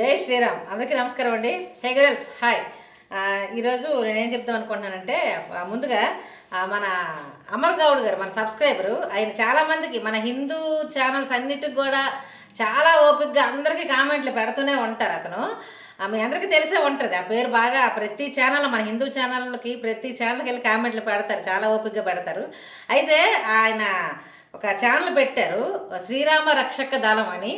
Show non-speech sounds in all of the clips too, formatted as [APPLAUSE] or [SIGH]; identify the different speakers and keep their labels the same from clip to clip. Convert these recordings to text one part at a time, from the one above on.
Speaker 1: జై శ్రీరామ్. అందరికీ నమస్కారం అండి. హే గర్ల్స్ హాయ్ ఈరోజు నేనేం చెప్తాం అనుకుంటున్నానంటే ముందుగా మన అమర్ గౌడ్ గారు మన సబ్స్క్రైబరు ఆయన చాలామందికి మన హిందూ ఛానల్స్ అన్నిటికి కూడా చాలా ఓపికగా అందరికీ కామెంట్లు పెడుతూనే ఉంటారు అతను. మీ అందరికీ తెలిసే ఉంటుంది. ఆ పేరు బాగా ప్రతి ఛానల్ మన హిందూ ఛానల్కి ప్రతి ఛానల్కి వెళ్ళి కామెంట్లు పెడతారు. చాలా ఓపికగా పెడతారు. అయితే ఆయన ఒక ఛానల్ పెట్టారు శ్రీరామ రక్షక దళం అని.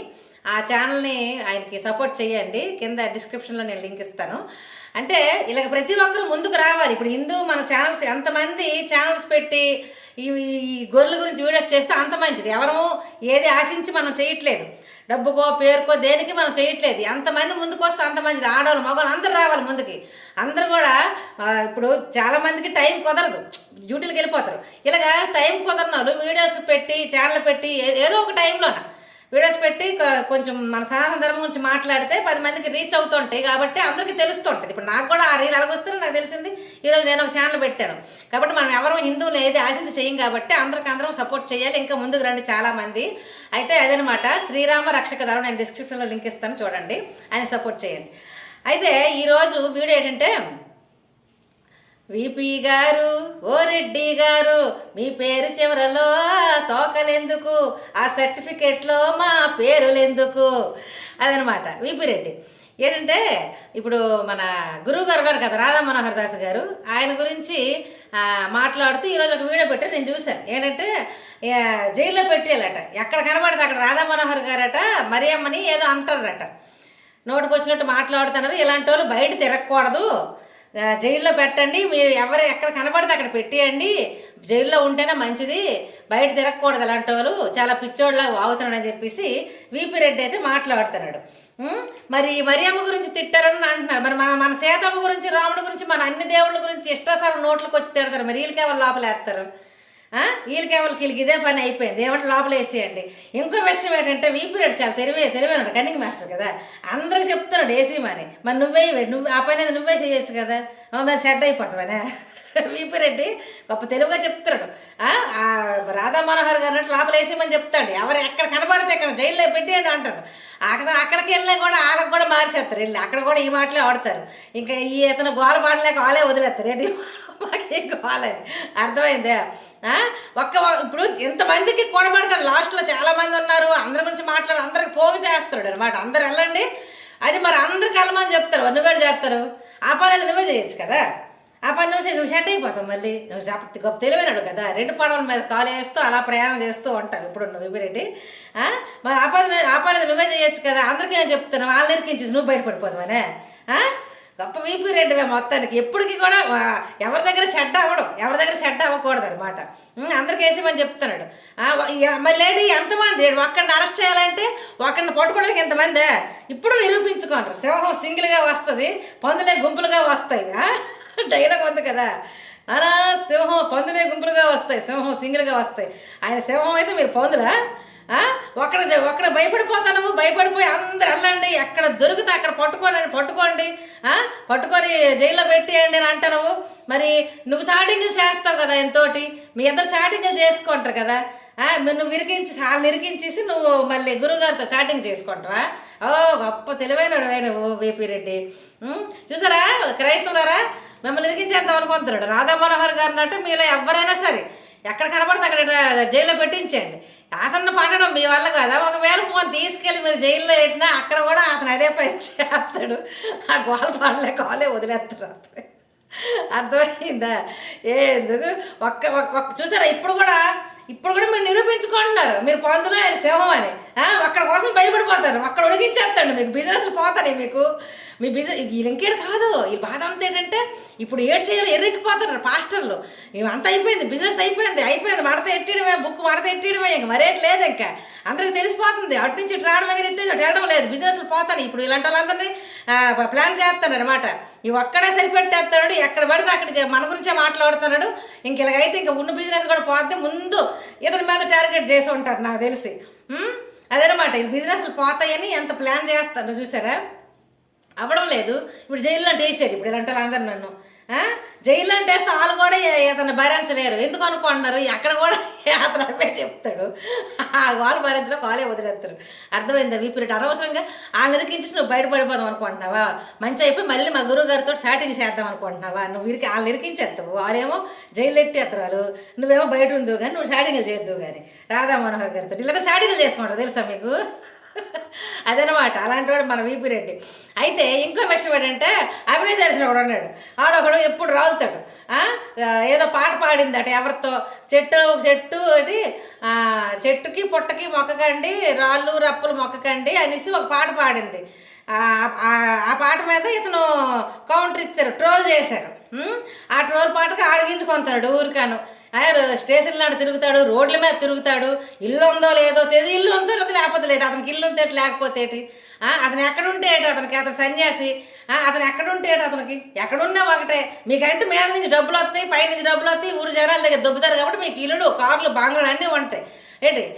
Speaker 1: ఆ ఛానల్ని ఆయనకి సపోర్ట్ చేయండి. కింద డిస్క్రిప్షన్లో నేను లింక్ ఇస్తాను. అంటే ఇలాగ ప్రతి ఒక్కరు ముందుకు రావాలి. ఇప్పుడు హిందూ మన ఛానల్స్ ఎంతమంది ఛానల్స్ పెట్టి ఈ ఈ గొర్రెల గురించి వీడియోస్ చేస్తే అంత మంచిది. ఎవరూ ఏది ఆశించి మనం చేయట్లేదు. డబ్బుకో పేరుకో దేనికి మనం చేయట్లేదు. ఎంతమంది ముందుకు వస్తే అంత మంచిది. ఆడవాళ్ళు మగవాళ్ళు అందరూ రావాలి ముందుకి. అందరూ కూడా ఇప్పుడు చాలామందికి టైం కుదరదు. డ్యూటీలకు వెళ్ళిపోతారు. ఇలాగా టైం కుదరని వాళ్ళు వీడియోస్ పెట్టి ఛానల్ పెట్టి ఏ- ఏదో ఒక టైంలోన వీడియోస్ పెట్టి కొంచెం మన సనాతన ధర్మం గురించి మాట్లాడితే పది మందికి రీచ్ అవుతుంటాయి కాబట్టి అందరికీ తెలుస్తుంటుంది. ఇప్పుడు నాకు కూడా ఆ రీల్ అలాగొస్తే నాకు తెలిసింది. ఈరోజు నేను ఒక ఛానల్ పెట్టాను. కాబట్టి మనం ఎవరు హిందువులు ఏది ఆశించి చేయం కాబట్టి అందరికి అందరం సపోర్ట్ చేయాలి. ఇంకా ముందుకు రండి చాలామంది. అయితే అదనమాట శ్రీరామ రక్షక ధర నేను డిస్క్రిప్షన్లో లింక్ ఇస్తాను చూడండి. ఆయన సపోర్ట్ చేయండి. అయితే ఈరోజు వీడియో ఏంటంటే విపి గారు ఓ రెడ్డి గారు మీ పేరు చివరలో తోకలెందుకు? ఆ సర్టిఫికెట్లో మా పేరులెందుకు? అదనమాట. V P Reddy. ఏంటంటే ఇప్పుడు మన గురువు గారు గారు కదా రాధా మనోహర్ దాస్ గారు ఆయన గురించి మాట్లాడుతూ ఈరోజు ఒక వీడియో పెట్టారు నేను చూశాను. ఏంటంటే జైల్లో పెట్టేయాలట. ఎక్కడ కనబడితే అక్కడ రాధా మనోహర్ గారట మరియమ్మని ఏదో అంటారట. నోటికి వచ్చినట్టు మాట్లాడుతున్నారు. ఇలాంటి వాళ్ళు బయట తిరగకూడదు. జైల్లో పెట్టండి. మీరు ఎవరు ఎక్కడ కనబడితే అక్కడ పెట్టేయండి. జైల్లో ఉంటేనే మంచిది. బయట తిరగకూడదు అలాంటి వాళ్ళు. చాలా పిచ్చోళ్ళలాగా వాగుతున్నాడు అని చెప్పేసి వీపీ రెడ్డి అయితే మాట్లాడుతున్నాడు. మరి మరియమ్మ గురించి తిట్టారని అంటున్నారు. మరి మన మన సీతమ్మ గురించి రాముడి గురించి మన అన్ని దేవుళ్ళ గురించి ఇష్టాసారం నోట్లకు వచ్చి తిడతారు. మరి వీళ్ళకే వాళ్ళు లోపలేస్తారు? ఆ? వీళ్ళకి ఎవరికి వీళ్ళకి ఇదే పని అయిపోయింది. ఏమంటే లోపల వేసేయండి. ఇంకో విషయం ఏంటంటే వీపీ చాలా తెలివే తెలివైనాడు కన్నింగ్ మాస్టర్ కదా. అందరికి చెప్తున్నాడు వేసేయమని మరి నువ్వే నువ్వు ఆ పని అది నువ్వే చేయొచ్చు కదా. మరి సెట్ అయిపోతావనే? [LAUGHS] వీపిరెడ్డి గొప్ప తెలుగుగా చెప్తున్నాడు. రాధా మనోహర్ గారు అన్నట్టు లోపల వేసేయమని చెప్తాడు. ఎవరు ఎక్కడ కనబడితే ఇక్కడ జైల్లో పెట్టేయండి అంటాడు. అక్కడ అక్కడికి వెళ్ళినా కూడా వాళ్ళకి కూడా మార్చేస్తారు. వెళ్ళి అక్కడ కూడా ఈ మాటలే ఆడతారు. ఇంకా ఈ ఇతను గోల పాడలేక వాళ్ళే వదిలేస్తారు. ఏంటి? మాకే గోలని అర్థమైందే? ఒక్క ఇప్పుడు ఎంతమందికి కొనబడతారు లాస్ట్లో చాలా మంది ఉన్నారు. అందరి గురించి మాట్లాడు అందరికి పోగు చేస్తాడు అనమాట అందరు వెళ్ళండి. అది మరి అందరికి వెళ్ళమని చెప్తారు. నువ్వే చేస్తారు? ఆ పని అది నువ్వే చేయొచ్చు కదా? ఆ పని నువ్వు నువ్వు సెట్ అయిపోతావు మళ్ళీ. నువ్వు చెప్ప గొప్ప తెలివైనాడు కదా. రెండు పడవల మీద కాలు వేస్తూ అలా ప్రయాణం చేస్తూ ఉంటావు ఇప్పుడు నువ్వు రెడ్డి మరి ఆ పని ఆ పని నువ్వే చేయొచ్చు కదా? అందరికీ నేను చెప్తాను వాళ్ళని ఇరికించేసి నువ్వు బయటపడిపోతావనే. గొప్ప వీపీ రెడ్డి మొత్తానికి. ఎప్పటికీ కూడా ఎవరి దగ్గర చెడ్డ అవ్వడం. ఎవరి దగ్గర చెడ్డ అవ్వకూడదు అనమాట అందరికి వేసేమని చెప్తున్నాడు. ఆ, మళ్ళీ ఎంతమంది? ఒక్కడిని అరెస్ట్ చేయాలంటే ఒక్కడిని పట్టుకోవడానికి ఎంతమంది? ఇప్పుడు నిరూపించుకోండి. సింహం సింగిల్గా వస్తుంది పందులే గుంపులుగా వస్తాయి. డైలాగ్ ఉంది కదా. అలా సింహం పందులే గుంపులుగా వస్తాయి సింహం సింగిల్గా వస్తాయి. ఆయన సింహం అయితే మీరు పందులా? ఒకడ ఒక్కడ భయపడిపోతాను భయపడిపోయి అందరు వెళ్ళండి ఎక్కడ దొరికితే అక్కడ పట్టుకోండి పట్టుకోండి పట్టుకొని జైల్లో పెట్టేయండి అని అంటావు మరి నువ్వు చాటింగ్లు చేస్తావు కదా ఎంతోటి మీ ఇద్దరు చాటింగ్లు చేసుకుంటారు కదా నువ్వు విరికించి వాళ్ళు ఇరికించేసి నువ్వు మళ్ళీ గురువుగారితో చాటింగ్ చేసుకుంటావా? ఓ గొప్ప తెలివైన నువ్వు బీపీ రెడ్డి. చూసారా క్రైస్తవులారా? మిమ్మల్ని ఇరికించేద్దాం అనుకుంటున్నాడు. రాధా మనోహర్ గారు అన్నట్టు మీలో ఎవరైనా సరే ఎక్కడ కనబడితే అక్కడ జైల్లో పెట్టించండి అతన్ని పట్టడం మీ వల్ల కదా? ఒకవేళ ఫోన్ తీసుకెళ్ళి మీరు జైల్లో పెట్టినా అక్కడ కూడా అతను అదే పని చేస్తాడు. ఆ గోల పడలే కాలే వదిలేస్తాడు అతను. అర్థమైందా? ఏందుకు ఎందుకు? ఒక్క ఒక్క- ఒక్క చూసారా? ఇప్పుడు కూడా ఇప్పుడు కూడా మీరు నిరూపించుకుంటున్నారు. మీరు పందులో ఆయన సింహం అని. అక్కడ కోసం భయపడిపోతారు. అక్కడ ఉడికించేస్తాడు మీకు. బిజినెస్లు పోతాయి మీకు. మీ బిజినెస్ వీళ్ళు ఇంకేం కాదు. ఈ బాధ అంతా ఏంటంటే ఇప్పుడు ఏడు చేయాలి ఎర్రెక్కిపోతున్నారు పాస్టర్లు. అంత అయిపోయింది బిజినెస్ అయిపోయింది అయిపోయింది మడత ఎట్టడమే బుక్ మడత ఎట్టడమే ఇంక మరేట్ లేదు ఇంకా. అందరికి తెలిసిపోతుంది అటు నుంచి ఇటు రావడం ఇటు నుంచి అటు వెళ్ళడం లేదు బిజినెస్లు పోతాను ఇప్పుడు ఇలాంటి వాళ్ళందరినీ ప్లాన్ చేస్తాను అనమాట ఇవి ఒక్కడే సరిపెట్టేస్తాడు ఎక్కడ పడితే అక్కడ మన గురించే మాట్లాడుతున్నాడు. ఇంక ఇలాగైతే ఇంకా ఉన్న బిజినెస్ కూడా పోతే ముందు ఇతని మీద టార్గెట్ చేసి ఉంటారు నాకు తెలిసి. అదనమాట ఈ బిజినెస్లు పోతాయని ఎంత ప్లాన్ చేస్తాడు చూసారా? అవ్వడం లేదు. ఇప్పుడు జైల్లో అంటే వేసారు ఇప్పుడు ఇలాంటి అందరు నన్ను. జైల్లో అంటే వేస్తే వాళ్ళు కూడా అతను భరించలేరు. ఎందుకు అనుకుంటున్నారు? అక్కడ కూడా అతను అవే చెప్తాడు. ఆ వాళ్ళు భరించడం వాళ్ళే వదిలేస్తారు. అర్థమైందా వీపీరియడ్ అనవసరంగా ఆ నిరికించి నువ్వు బయటపడిపోదాం అనుకుంటున్నావా? మంచి అయిపోయి మళ్ళీ మా గురువు గారితో షాటింగ్ చేద్దాం అనుకుంటున్నావా? నువ్వు ఇరికి వాళ్ళు ఇరికించేస్తావు వాళ్ళేమో జైలు ఎట్టేస్తారు వాళ్ళు. నువ్వేమో బయట ఉందో కానీ నువ్వు షాటింగ్లు చేద్దావు కానీ రాధా మనోహర్ గారితో ఇలా షాటింగ్లు చేసుకుంటావు తెలుసా మీకు? అదనమాట. అలాంటి వాడు మన వీపీ రెడ్డి. అయితే ఇంకో విషయం ఏంటంటే అభినయ దర్శనం ఒకడు ఉన్నాడు. ఆడొకడు ఎప్పుడు రాలుతాడు. ఏదో పాట పాడిందట ఎవరితో? చెట్టు చెట్టు అది చెట్టుకి పుట్టకి మొక్కకండి రాళ్ళు రప్పులు మొక్కకండి అనేసి ఒక పాట పాడింది. ఆ పాట మీద ఇతను కౌంటర్ ఇచ్చారు ట్రోల్ చేశారు. ఆ ట్రోల్ పాటకు ఆడిగించుకొస్తాడు ఊరికాను. ఆయన స్టేషన్ లాంటి తిరుగుతాడు రోడ్ల మీద తిరుగుతాడు. ఇల్లు ఉందో లేదో తెలియదు ఇల్లు ఉందో లేదో లేకపోతే లేదు. అతనికి ఇల్లు ఉంటే లేకపోతే ఏంటి? ఆ, అతను ఎక్కడుంటే అతనికి అతను సన్యాసి. అతను ఎక్కడుంటే అతనికి ఎక్కడున్నా ఒకటే. మీకంటే మీద నుంచి డబ్బులు వస్తాయి పై నుంచి డబ్బులు వస్తాయి ఊరు జనాల దగ్గర దొబ్బుతారు కాబట్టి మీకు ఇల్లులు కార్లు బంగ్లాలు అన్నీ ఉంటాయి. ఏంటి?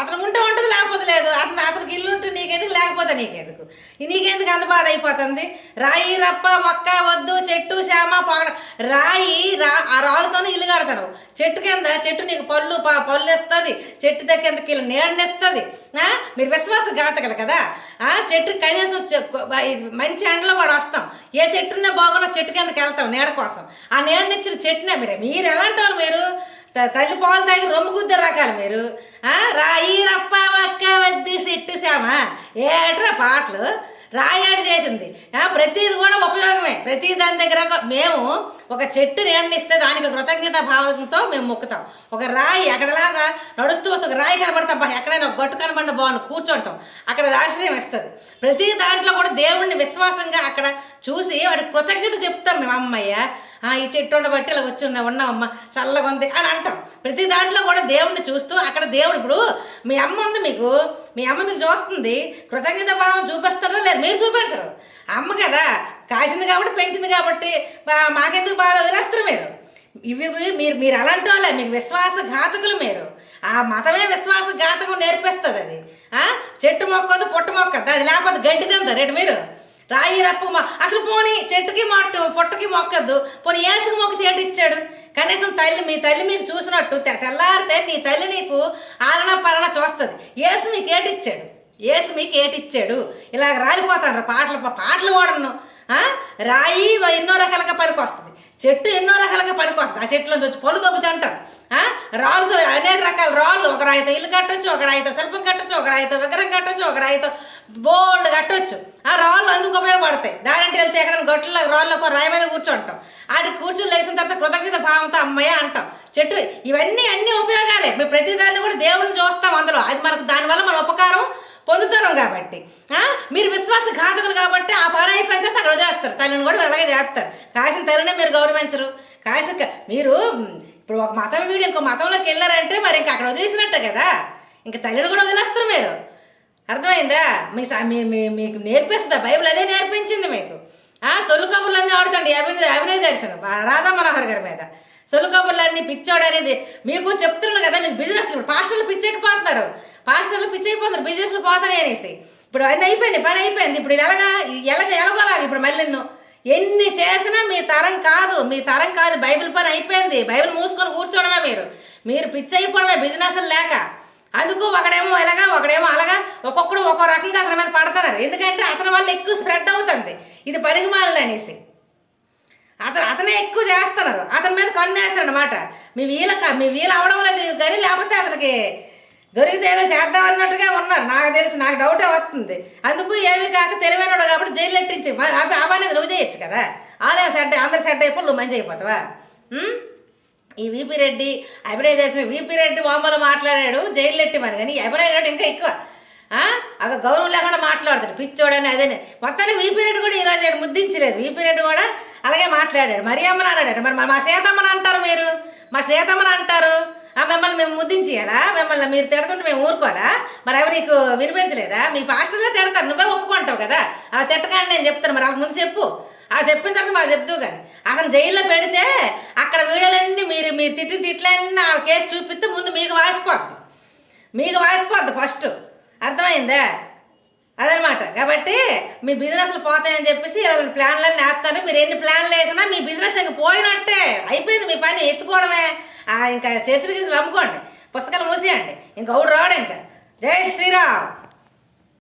Speaker 1: అతను ఉంటే ఉంటుంది లేకపోతే లేదు. అతను అతనికి ఇల్లు ఉంటే నీకెందుకు లేకపోతే నీకెందుకు? నీకెందుకు అంత బాధ అయిపోతుంది? రాయి రప్ప మొక్క వద్దు చెట్టు శామ పొగడ. రాయి రా ఆ రాళ్ళతోనే ఇల్లు కడతాను చెట్టు కింద చెట్టు నీకు పళ్ళు ప- పళ్ళు ఇస్తుంది. చెట్టు దగ్గర కింద నీడనిస్తుంది మీరు విశ్వాసఘాతకులు కదా? ఆ? చెట్టు కనీసం మంచి ఎండలో కూడా వస్తాం. ఏ చెట్టునే బాగున్నా చెట్టు కిందకి వెళ్తాం నీడ కోసం. ఆ నీడనిచ్చిన చెట్టునే మీరు. మీరు ఎలాంటి వాళ్ళు మీరు? తల్లి పాలు తాగి రొమ్ము గుద్ద రకాలు మీరు. రాయి రప్ప వక్క వద్ది చెట్టు శ్యామ. ఏట్రా పాటలు? రాయాడు చేసింది. ప్రతీది ప్రతిది కూడా ఉపయోగమే. ప్రతి దాని దగ్గర మేము ఒక చెట్టు నీడనిస్తే దానికి కృతజ్ఞత భావంతో మేము మొక్కుతాం. ఒక రాయి ఎక్కడలాగా నడుస్తూ వస్తే ఒక రాయి కనబడతాం బా ఎక్కడైనా ఒక గట్టు కనబడిన బాగుంది కూర్చుంటాం. అక్కడ ఆశ్రయం ఇస్తుంది ప్రతి దాంట్లో కూడా దేవుణ్ణి విశ్వాసంగా అక్కడ చూసి వాడికి కృతజ్ఞత చెప్తాం మేము అమ్మయ్య. ఈ చెట్టు ఉండబట్టి ఇలా వచ్చి ఉన్నా ఉన్నామమ్మ చల్లగా ఉంది అని అంటాం. ప్రతి దాంట్లో కూడా దేవుడిని చూస్తూ అక్కడ దేవుడు ఇప్పుడు మీ అమ్మ ఉంది మీకు మీ అమ్మ మీకు చూస్తుంది కృతజ్ఞత భావం చూపిస్తారో లేదు మీరు చూపించరు. అమ్మ కదా కాసింది కాబట్టి పెంచింది కాబట్టి బా- మాకెందుకు బాధ వదిలేస్తారు మీరు? ఇవి మీరు మీరు అలాంటి వాళ్ళే మీకు విశ్వాసఘాతకులు మీరు. ఆ మతమే విశ్వాసఘాతకం నేర్పిస్తుంది అది. చెట్టు మొక్కదు పుట్ట మొక్కదు అది లేకపోతే గడ్డి తింటారు మీరు? రాయి రప్పు అసలు పోనీ చెట్టుకి మొట్ట పొట్టకి మొక్కద్దు. పోనీ ఏసుకు మొక్క తేటి ఇచ్చాడు? కనీసం తల్లి మీ తల్లి మీకు చూసినట్టు తె- తెల్లారితే నీ తల్లి నీకు ఆలన పాలన చూస్తుంది. ఏసు మీకు ఏటిచ్చాడు ఏసు మీకు ఏటిచ్చాడు ఇలాగ రాలిపోతాను పాటలు పాటలు వాడను రాయి ఎన్నో రకాలుగా పనికి వస్తుంది. చెట్టు ఎన్నో రకాలుగా పనికి వస్తుంది. ఆ చెట్లను వచ్చి పళ్ళు దొబ్బుతుంటారు రాళ్ళు అనేక రకాల రాళ్ళు. ఒక రాయితో ఇల్లు కట్టొచ్చు ఒక రాయితో శిల్పం కట్టొచ్చు ఒక రాయితో విగ్రహం కట్టొచ్చు ఒక రాయితో బోల్డ్ కట్టొచ్చు. ఆ రాళ్ళు అందుకు ఉపయోగపడతాయి. దారంటే వెళ్తే ఎక్కడ గొట్టల రాళ్ళకు రాయి మీద కూర్చుంటాం. ఆడి కూర్చుని లేచిన తర్వాత కృతజ్ఞత భావంతో అమ్మయ్య అంటాం. చెట్టు ఇవన్నీ అన్ని ఉపయోగాలే. మేము ప్రతి దాన్ని కూడా దేవుడిని చూస్తాం అందులో. అది మనకు దానివల్ల మన ఉపకారం పొందుతున్నాం కాబట్టి. మీరు విశ్వాస ఘాతకులు కాబట్టి ఆ పని అయిపోయిన తర్వాత అక్కడ వదిలేస్తారు. తల్లిని కూడా అలాగే చేస్తారు. కాసిన తల్లినే మీరు గౌరవించరు. కాసిన మీరు ఇప్పుడు ఒక మతం వీడు ఇంకో మతంలోకి వెళ్ళారంటే మరి ఇంకా అక్కడ వదిలేసినట్టే కదా. ఇంకా తల్లిని కూడా వదిలేస్తారు మీరు. అర్థమైందా? మీ స- మీ మీ- మీకు నేర్పిస్తుందా? బైబిల్ అదే నేర్పించింది మీకు. ఆ సొల్లు కబుర్లన్నీ ఆడుతండి అభినయ అభినయ దర్శనం. రాధా మనోహర్ గారి మీద. సొల్లు కబుర్లన్నీ పిచ్చోడు అనేది మీకు చెప్తున్నాను కదా మీకు బిజినెస్ పాస్టర్లు పిచ్చెక్కిపోతున్నారు పాస్టర్లు పిచ్చైపోతున్నారు బిజినెస్లు పోతాయి అనేసి. ఇప్పుడు అన్నీ అయిపోయింది పని అయిపోయింది. ఇప్పుడు ఎలాగా ఎలాగ ఎలాగోలాగా ఇప్పుడు మళ్ళీ నిన్ను ఎన్ని చేసినా మీ తరం కాదు మీ తరం కాదు. బైబిల్ పని అయిపోయింది. బైబిల్ మూసుకొని కూర్చోవడమే మీరు. మీరు పిచ్చి అయిపోవడమే బిజినెస్ లేక. అందుకు ఒకడేమో ఇలాగా ఒకడేమో అలాగా ఒక్కొక్కడు ఒక్కో రకంగా అతని మీద పడుతున్నారు. ఎందుకంటే అతని వల్ల ఎక్కువ స్ప్రెడ్ అవుతుంది. ఇది పనికిమాలని అనేసి. అతను అతనే ఎక్కువ చేస్తున్నారు. అతని మీద కన్ను వేస్తాడు అనమాట మీ వీల మీ వీలు అవడం లేదు కానీ లేకపోతే అతనికి దొరికితే ఏదో చేద్దాం అన్నట్టుగా ఉన్నారు. నాకు తెలిసి నాకు డౌటే వస్తుంది. అందుకు ఏమి కాక తెలివైనడు కాబట్టి జైలు ఎట్టించి ఆ నువ్వు చేయొచ్చు కదా. ఆలయం సెట్ అందరు సెట్ అయిపోయి నువ్వు మంచి అయిపోతావా? ఈ వీపీ రెడ్డి అభినయ్ దేశం విపి రెడ్డి మామూలు మాట్లాడాడు జైలు ఎట్టి మరి కానీ ఈ అభినయ్ రెడ్డి ఇంకా ఎక్కువ. ఒక అక్కడ గౌరవం లేకుండా మాట్లాడతాడు. పిచ్చోడని అదే మొత్తానికి విపి రెడ్డి కూడా ఈరోజు ముద్దించలేదు. విపి రెడ్డి కూడా అలాగే మాట్లాడాడు. మరి అమ్మని అన్నాడట మరి మా సీతమ్మని అంటారు మీరు? మా సీతమ్మని అంటారు? ఆ మిమ్మల్ని మేము ముద్దించేయాలా? మిమ్మల్ని మీరు తిడుతుంటే మేము ఊరుకోవాలా? మరి అవి నీకు వినిపించలేదా? మీ పాస్టర్లో తిడతారు. నువ్వే ఒప్పుకుంటావు కదా? అలా తిట్టకండి నేను చెప్తాను. మరి వాళ్ళ ముందు చెప్పు. ఆ చెప్పిన తర్వాత మాకు చెప్తూ కానీ అతను జైల్లో పెడితే అక్కడ వీడియోలన్నీ మీరు మీరు తిట్టిన తిట్లన్నీ ఆ కేసు చూపిస్తే ముందు మీకు వాసిపోద్ది. మీకు వాసిపోద్ది ఫస్ట్. అర్థమైందా? అదనమాట. కాబట్టి మీ బిజినెస్లు పోతాయని చెప్పేసి ఇలాంటి ప్లాన్లన్నీ వేస్తాను. మీరు ఎన్ని ప్లాన్లు వేసినా మీ బిజినెస్ ఇంక పోయినట్టే. అయిపోయింది మీ పని ఎత్తుకోవడమే. ఆ, ఇంకా చేతులు గీసులు అమ్ముకోండి. పుస్తకాలు మూసేయండి. ఇంకొకడు రాడు ఇంకా. జై శ్రీరామ్.